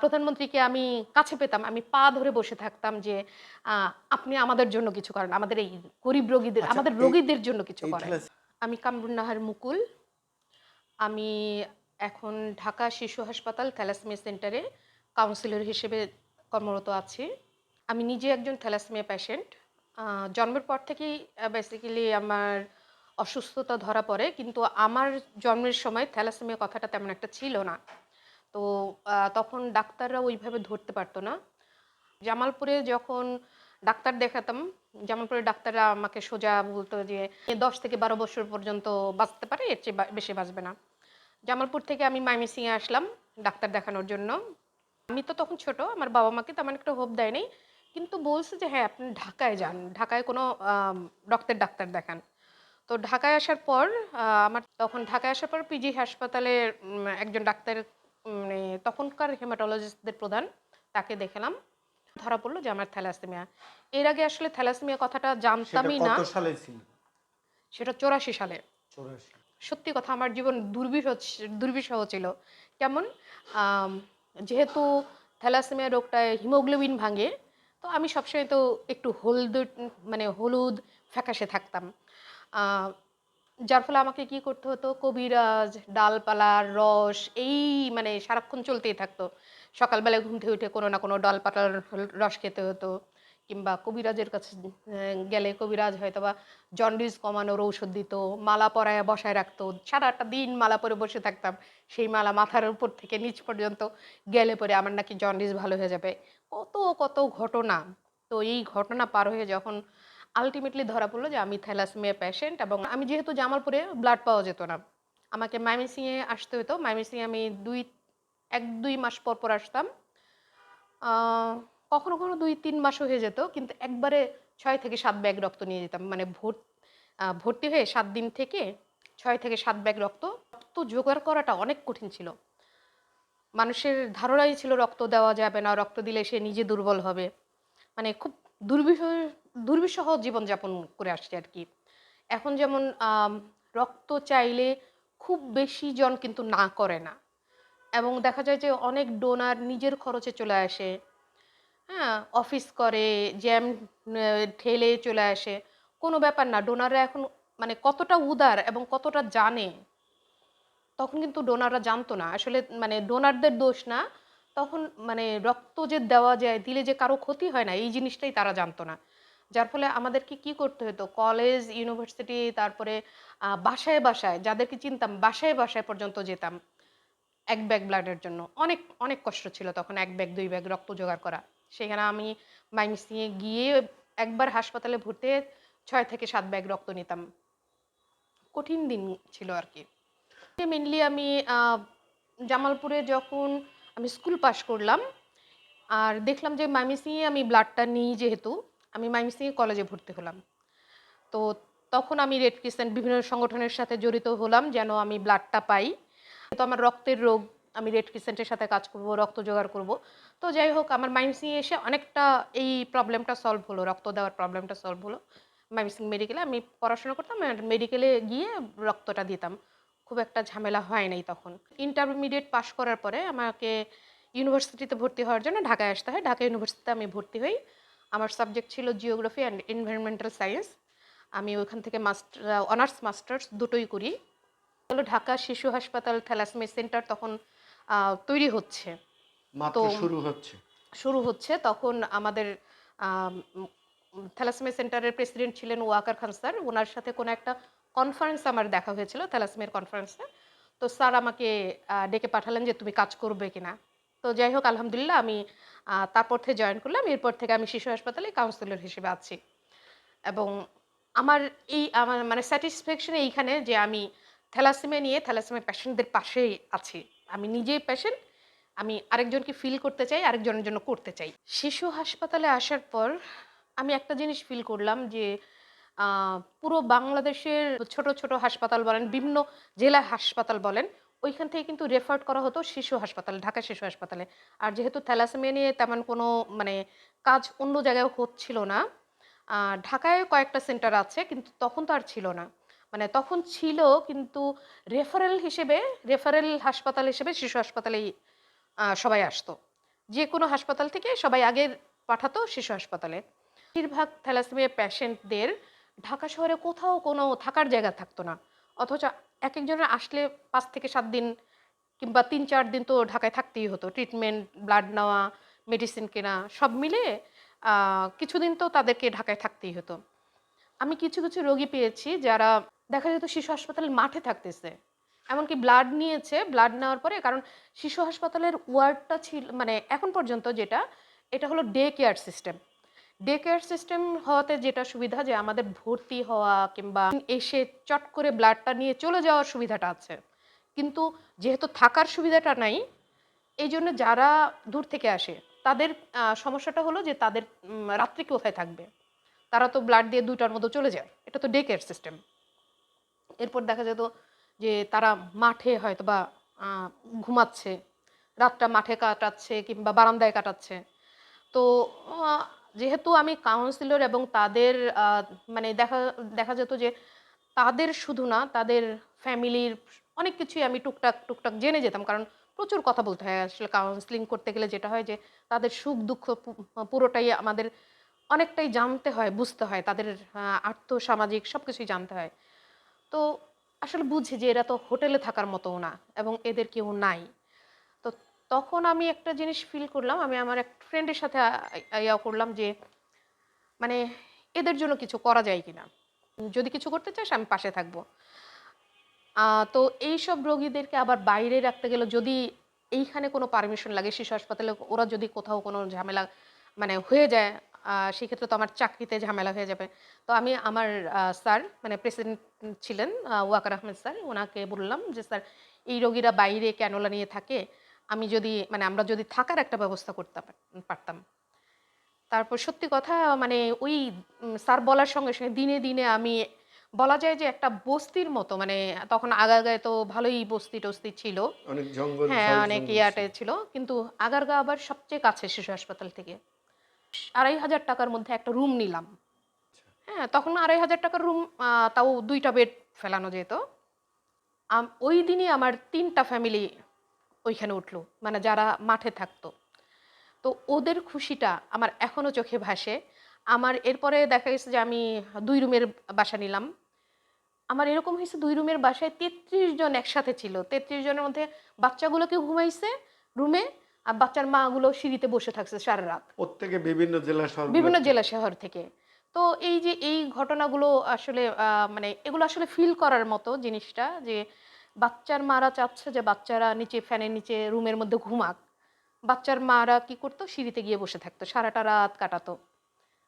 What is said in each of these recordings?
প্রধানমন্ত্রীকে আমি কাছে পেতাম আমি পা ধরে বসে থাকতাম যে আপনি আমাদের জন্য কিছু করেন আমাদের এই গরিব রোগীদের আচ্ছা, আমাদের রোগীদের জন্য কিছু করেন। আমি কামরুন্নাহার মুকুল আমি এখন ঢাকা শিশু হাসপাতাল থ্যালাসেমিয়া সেন্টারে কাউন্সিলর হিসেবে কর্মরত আছি। আমি নিজে একজন থ্যালাসেমিয়া পেশেন্ট জন্মের পর থেকেই বেসিক্যালি আমার অসুস্থতা ধরা পড়ে কিন্তু আমার জন্মের সময় থ্যালাসেমিয়া কথাটা তেমন একটা ছিল না। তো তখন ডাক্তাররা ওইভাবে ধরতে পারতো না। জামালপুরে যখন ডাক্তার দেখাতাম, জামালপুরের ডাক্তাররা আমাকে সোজা বলতো যে দশ থেকে বারো বছর পর্যন্ত বাঁচতে পারে, এর চেয়ে বেশি বাঁচবে না। জামালপুর থেকে আমি মাইমিসিংয়ে আসলাম ডাক্তার দেখানোর জন্য। আমি তো তখন ছোট, আমার বাবা মাকে তেমন একটা হোপ দেয়নি। কিন্তু বলছে যে হ্যাঁ আপনি ঢাকায় যান। ঢাকায় কোনো রক্তের ডাক্তার দেখান। তো ঢাকায় আসার পর আমার, তখন ঢাকায় আসার পর পিজি হাসপাতালে একজন ডাক্তার তখনকার হেমাটোলজিস্টদের প্রধান তাকে দেখালাম। ধরা পড়ল যে আমার থ্যালাসেমিয়া। এর আগে আসলে থ্যালাসেমিয়া কথাটা জানতামই না। কত সালে ছিল? সেটা চৌরাশি সালে। সত্যি কথা আমার জীবন দুর্বিষহ ছি- দুর্বিষহ ছিল। কেমন? যেহেতু থ্যালাসেমিয়া রোগটায় হিমোগ্লোবিন ভাঙে তো আমি সবসময় তো একটু হলুদ মানে হলুদ ফ্যাকাশে থাকতাম। যার ফলে আমাকে কি করতে হতো? কবিরাজ, ডালপালার রস, এই মানে সারাক্ষণ চলতেই থাকতো। সকালবেলায় ঘুম থেকে উঠে কোনো না কোনো ডালপালার রস খেতে হতো কিংবা কবিরাজের কাছে গেলে কবিরাজ হয়তো বা জন্ডিস কমানোর ঔষধ দিত, মালা পরায় বসায় রাখতো। সারাটা দিন মালা পরে বসে থাকতাম। সেই মালা মাথার উপর থেকে নিচ পর্যন্ত গেলে পরে আমার নাকি জন্ডিস ভালো হয়ে যাবে। কত কত ঘটনা। তো এই ঘটনা পার হয়ে যখন আলটিমেটলি ধরা পড়ল যে আমি থ্যালাসেমিয়া পেশেন্ট এবং আমি যেহেতু জামালপুরে ব্লাড পাওয়া যেত না আমাকে মাইমিসিংয়ে আসতে হতো। মাইমিসিংয়ে আমি দুই এক দুই মাস পর পর আসতাম। কখনো কখনো দুই তিন মাসও হয়ে যেত কিন্তু একবারে ছয় থেকে সাত ব্যাগ রক্ত নিয়ে যেতাম। মানে ভোর আহ, ভর্তি হয়ে সাত দিন থেকে ছয় থেকে সাত ব্যাগ রক্ত। রক্ত জোগাড় করাটা অনেক কঠিন ছিল। মানুষের ধারণাই ছিল রক্ত দেওয়া যাবে না রক্ত দিলে সে নিজে দুর্বল হবে। মানে খুব দুর্বিষহ দুর্বিষহ জীবনযাপন করে আসছে আর কি। এখন যেমন রক্ত চাইলে খুব বেশি জন কিন্তু না করে না। এবং দেখা যায় যে অনেক ডোনার নিজের খরচে চলে আসে। হ্যাঁ অফিস করে জ্যাম ঠেলে চলে আসে। কোনো ব্যাপার না ডোনাররা এখন মানে কতটা উদার এবং কতটা জানে, তখন কিন্তু ডোনাররা জানতো না। আসলে মানে ডোনারদের দোষ না, তখন মানে রক্ত যে দেওয়া যায়, দিলে যে কারও ক্ষতি হয় না, এই জিনিসটাই তারা জানতো না। যার ফলে আমাদেরকে কি করতে হতো? কলেজ, ইউনিভার্সিটি, তারপরে বাসায় বাসায় যাদেরকে চিনতাম, বাসায় বাসায় পর্যন্ত যেতাম এক ব্যাগ ব্লাডের জন্য। অনেক অনেক কষ্ট ছিল তখন এক ব্যাগ, দুই ব্যাগ রক্ত জোগাড় করা। সেখানে আমি মাইমিসিংয়ে গিয়ে একবার হাসপাতালে ভর্তি ছয় থেকে সাত ব্যাগ রক্ত নিতাম। কঠিন দিন ছিল আর কি। মেনলি আমি জামালপুরে যখন আমি স্কুল পাশ করলাম, আর দেখলাম যে মাইমিসিংয়ে আমি ব্লাডটা নিই যেহেতু আমি মাইমিসিংয়ে কলেজে ভর্তি হলাম। তো তখন আমি রেড ক্রিসেন্ট বিভিন্ন সংগঠনের সাথে জড়িত হলাম, যেন আমি ব্লাডটা পাই। তো আমার রক্তের রোগ, আমি রেড ক্রিসেন্টের সাথে কাজ করব, রক্ত জোগাড় করব। তো যাই হোক, আমার মাইমিসিং এসে অনেকটা এই প্রবলেমটা সলভ হলো, রক্ত দেওয়ার প্রবলেমটা সলভ হলো। মাইমিসিং মেডিকেলে আমি পড়াশোনা করতাম মেডিকেলে গিয়ে রক্তটা দিতাম। খুব একটা ঝামেলা হয় নাই তখন। ইন্টারমিডিয়েট পাশ করার পরে আমাকে ইউনিভার্সিটিতে ভর্তি হওয়ার জন্য ঢাকায় আসতে হয়। ঢাকা ইউনিভার্সিটিতে আমি ভর্তি হই। আমার সাবজেক্ট ছিল জিওগ্রাফি অ্যান্ড এনভায়রনমেন্টাল সায়েন্স আমি ওইখান থেকে মাস্টার অনার্স মাস্টার্স দুটোই করি। হলো ঢাকা শিশু হাসপাতাল থ্যালাসেমিয়া সেন্টার তখন তৈরি হচ্ছে। তো- শুরু হচ্ছে? শুরু হচ্ছে। তখন আমাদের থ্যালাসেমিয়া সেন্টারের প্রেসিডেন্ট ছিলেন ওয়াকার খান স্যার। ওনার সাথে কোনো একটা কনফারেন্স আমার দেখা হয়েছিল থ্যালাসেমিয়ার কনফারেন্সে তো স্যার আমাকে ডেকে পাঠালেন যে তুমি কাজ করবে কিনা। তো যাই হোক আলহামদুলিল্লাহ আমি তারপর থেকে জয়েন করলাম। এরপর থেকে আমি শিশু হাসপাতালে কাউন্সিলর হিসেবে আছি। এবং আমার এই, আমার মানে স্যাটিসফ্যাকশন এইখানে যে আমি থ্যালাসেমিয়া নিয়ে থ্যালাসেমিয়া পেশেন্টদের পাশেই আছি। আমি নিজেই পেশেন্ট আমি আরেকজনকে ফিল করতে চাই, আরেকজনের জন্য করতে চাই। শিশু হাসপাতালে আসার পর আমি একটা জিনিস ফিল করলাম যে পুরো বাংলাদেশের ছোট ছোট হাসপাতাল বলেন, বিভিন্ন জেলা হাসপাতাল বলেন ওইখান থেকে কিন্তু রেফার করা হতো শিশু হাসপাতাল, ঢাকা শিশু হাসপাতালে। আর যেহেতু থ্যালাসেমিয়া নিয়ে তেমন কোনো মানে কাজ অন্য জায়গায় হচ্ছিল না ঢাকায় কয়েকটা সেন্টার আছে, কিন্তু তখন তো আর ছিল না। মানে তখন ছিল, কিন্তু রেফারেল হিসেবে রেফারেল হাসপাতাল হিসেবে শিশু হাসপাতালেই সবাই আসতো। যে কোনো হাসপাতাল থেকে সবাই আগে পাঠাতো শিশু হাসপাতালে। বেশিরভাগ থ্যালাসেমিয়া পেশেন্টদের ঢাকা শহরে কোথাও কোনো থাকার জায়গা থাকতো না। অথচ এক একজনের আসলে পাঁচ থেকে সাত দিন কিংবা তিন, চার দিন তো ঢাকায় থাকতেই হতো। ট্রিটমেন্ট ব্লাড নেওয়া মেডিসিন কেনা, সব মিলে কিছুদিন তো তাদেরকে ঢাকায় থাকতেই হতো। আমি কিছু কিছু রোগী পেয়েছি যারা দেখা যেত শিশু হাসপাতালের মাঠে থাকতেছে। এমনকি ব্লাড নিয়েছে ব্লাড নেওয়ার পরে, কারণ শিশু হাসপাতালের ওয়ার্ডটা ছিল মানে এখন পর্যন্ত যেটা, এটা হলো day care system day care system হওয়াতে যেটা সুবিধা যে আমাদের ভর্তি হওয়া কিংবা এসে চট করে ব্লাডটা নিয়ে চলে যাওয়ার সুবিধাটা আছে। কিন্তু যেহেতু থাকার সুবিধাটা নাই, এই জন্য যারা দূর থেকে আসে, তাদের সমস্যাটা হলো যে তাদের রাত্রি কোথায় থাকবে? তারা তো ব্লাড দিয়ে দুটার মতো চলে যায়। এটা তো ডে কেয়ার সিস্টেম এরপর দেখা যেত যে তারা মাঠে হয়তো বা ঘুমাচ্ছে, রাতটা মাঠে কাটাচ্ছে কিংবা বারান্দায় কাটাচ্ছে। তো যেহেতু আমি কাউন্সিলর এবং তাদের মানে দেখা দেখা যেত যে তাদের শুধু না, তাদের ফ্যামিলির অনেক কিছুই আমি টুকটাক টুকটাক জেনে যেতাম। কারণ প্রচুর কথা বলতে হয় আসলে কাউন্সিলিং করতে গেলে যেটা হয় যে তাদের সুখ দুঃখ পুরোটাই আমাদের অনেকটাই জানতে হয়, বুঝতে হয়। তাদের আর্থ সামাজিক সব কিছুই জানতে হয়। তো আসলে বুঝি যে এরা তো হোটেলে থাকার মতো না এবং এদের কেউ নাই। তখন আমি একটা জিনিস ফিল করলাম, আমি আমার এক ফ্রেন্ডের সাথে ইয়া করলাম যে মানে এদের জন্য কিছু করা যায় কি না যদি কিছু করতে চাস, আমি পাশে থাকব। তো এইসব রোগীদেরকে আবার বাইরে রাখতে গেলে যদি এইখানে কোনো পারমিশন লাগে, শিশু হাসপাতালে ওরা যদি কোথাও কোনো ঝামেলা মানে হয়ে যায় সেক্ষেত্রে তো আমার চাকরিতে ঝামেলা হয়ে যাবে। তো আমি আমার স্যার মানে প্রেসিডেন্ট ছিলেন ওয়াকার আহমেদ স্যার ওনাকে বললাম যে, স্যার, এই রোগীরা বাইরে ক্যানোলা নিয়ে থাকে আমি যদি মানে আমরা যদি থাকার একটা ব্যবস্থা করতে পার- পারতাম। তারপর সত্যি কথা মানে ওই স্যার বলার সঙ্গে সঙ্গে দিনে দিনে আমি বলা যায় যে একটা বস্তির মতো মানে তখন আগাগায় তো ভালোই বস্তি টস্তি ছিল হ্যাঁ অনেক জঙ্গল ইয়াটে ছিল। কিন্তু আগারগা আবার সবচেয়ে কাছে শিশু হাসপাতাল থেকে। আড়াই হাজার টাকার মধ্যে একটা রুম নিলাম। হ্যাঁ তখন আড়াই হাজার টাকার রুম তাও দুইটা বেড ফেলানো যেত। আম- ওই দিনই আমার তিনটা ফ্যামিলি ওইখানে উঠল মানে যারা মাঠে থাকতো। তো ওদের খুশিটা আমার এখনও চোখে ভাসে। আমার এরপরে দেখা গেছে যে আমি দুই রুমের বাসা নিলাম। আমার এরকম হয়েছে দুই রুমের বাসায় তেত্রিশ জন একসাথে ছিল। তেত্রিশ জনের মধ্যে বাচ্চাগুলোকে ঘুমাইছে রুমে আর বাচ্চার মাগুলো সিঁড়িতে বসে থাকছে সারা রাত। প্রত্যেকে বিভিন্ন জেলা শহর বিভিন্ন জেলা শহর থেকে। তো এই যে এই ঘটনাগুলো আসলে আহ, মানে এগুলো আসলে ফিল করার মতো জিনিসটা যে বাচ্চার মারা চাচ্ছে যে বাচ্চারা নিচে ফ্যানের নিচে রুমের মধ্যে ঘুমাক। বাচ্চার মারা কি করতো? সিঁড়িতে গিয়ে বসে থাকতো, সারাটা রাত কাটাতো।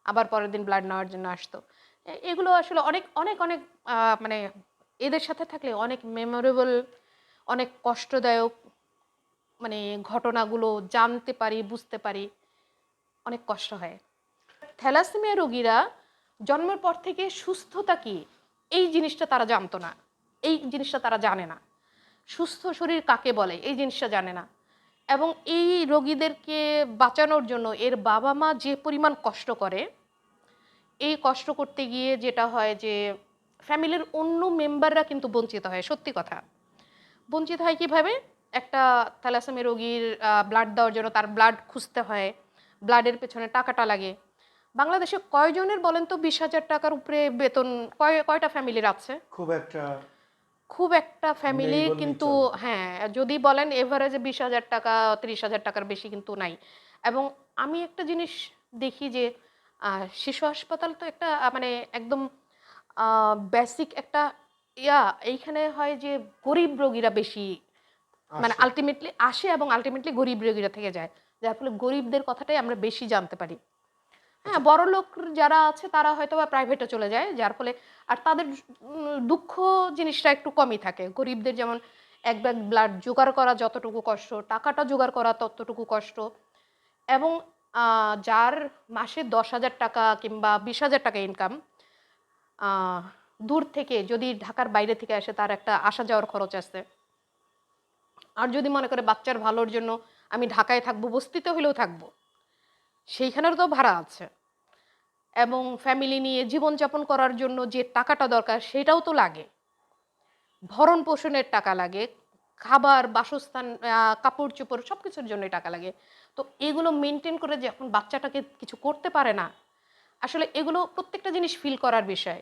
আবার পরের দিন ব্লাড নেওয়ার জন্য আসতো। এগুলো আসলে অনেক অনেক অনেক মানে এদের সাথে থাকলে অনেক মেমোরেবল অনেক কষ্টদায়ক মানে ঘটনাগুলো জানতে পারি, বুঝতে পারি। অনেক কষ্ট হয়। থ্যালাসেমিয়া রোগীরা জন্মের পর থেকে সুস্থতা কি? এই জিনিসটা তারা জানতো না। এই জিনিসটা তারা জানে না। সুস্থ শরীর কাকে বলে? এই জিনিসটা জানে না। এবং এই রোগীদেরকে বাঁচানোর জন্য এর বাবা মা যে পরিমাণ কষ্ট করে, এই কষ্ট করতে গিয়ে যেটা হয় যে, ফ্যামিলির অন্য মেম্বাররা কিন্তু বঞ্চিত হয়। সত্যি কথা। বঞ্চিত হয় কীভাবে? একটা থ্যালাসেমিয়া রোগীর ব্লাড দেওয়ার জন্য তার ব্লাড খুঁজতে হয়। ব্লাডের পেছনে টাকাটা লাগে। বাংলাদেশে কয়জনের বলেন তো বিশ হাজার টাকার উপরে বেতন, কয়, কয়টা ফ্যামিলির আছে? খুব একটা খুব একটা ফ্যামিলি কিন্তু হ্যাঁ যদি বলেন এভারেজে বিশ হাজার টাকা ত্রিশ হাজার টাকার বেশি কিন্তু নাই। এবং আমি একটা জিনিস দেখি যে শিশু হাসপাতাল তো একটা মানে একদম বেসিক একটা ইয়া এইখানে হয় যে গরিব রোগীরা বেশি মানে আলটিমেটলি আসে এবং আলটিমেটলি গরিব রোগীরা থেকে যায়। যার ফলে গরিবদের কথাটাই আমরা বেশি জানতে পারি। হ্যাঁ বড় লোক যারা আছে তারা হয়তো বা প্রাইভেটে চলে যায়, যার ফলে আর তাদের দুঃখ জিনিসটা একটু কমই থাকে। গরিবদের যেমন এক ব্যাগ ব্লাড জোগাড় করা যতটুকু কষ্ট, টাকাটা জোগাড় করা ততটুকু কষ্ট এবং যার মাসে দশ হাজার টাকা কিংবা বিশ হাজার টাকা ইনকাম দূর থেকে যদি ঢাকার বাইরে থেকে আসে তার একটা আসা যাওয়ার খরচ আছে। আর যদি মনে করে বাচ্চার ভালোর জন্য আমি ঢাকায় থাকব, বস্তিতে হলেও থাকব। সেইখানেরও তো ভাড়া আছে। এবং ফ্যামিলি নিয়ে জীবনযাপন করার জন্য যে টাকাটা দরকার সেটাও তো লাগে। ভরণ পোষণের টাকা লাগে, খাবার, বাসস্থান কাপড় চোপড় সব কিছুর জন্যই টাকা লাগে। তো এগুলো মেনটেন করে যখন বাচ্চাটাকে কিছু করতে পারে না, আসলে এগুলো প্রত্যেকটা জিনিস ফিল করার বিষয়।